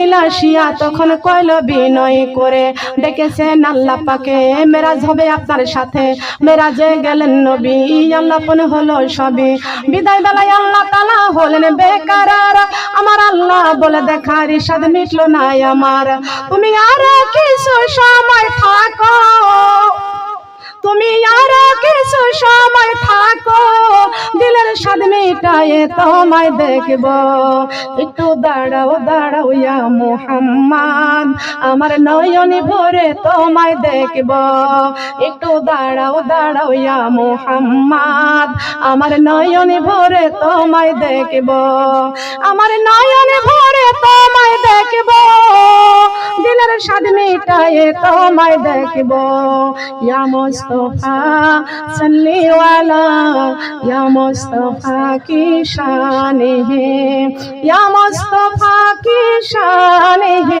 আসিয়া তখন কইল, বিনয় করে ডেকেছেন আল্লাহ পাকে। মেরাজ হবে আপনার সাথে। মেরাজে গেলেন নবী আল্লাপন হলো সবে বিদায় বেলায় আল্লাহ তালা হলেন বেকার আমার আল্লাহ বলে দেখার ইসাদ মিটলো না আমার। তুমি আর কিছু সময় থাকো। তুমি আর কিছু সময় থাকো। দিলের স্বাদ মিটায়ে তোমায় দেখব। একটু দাঁড়াও দাঁড়াও ইয়া মোহাম্মদ, আমার নয়নি ভরে তোমায় দেখব। একটু দাঁড়াও দাঁড়াও ইয়া মোহাম্মদ, আমার নয়নি ভরে তোমায় দেখব। আমার নয়নি ভরে তো স্বাদ মিটায়ে তোমায় দেখব। ইয়া মুস্তফা সন্নিওয়ালা ওয়ালা ইয়া মুস্তফা কি শান হে? ইয়া মুস্তফা কি শান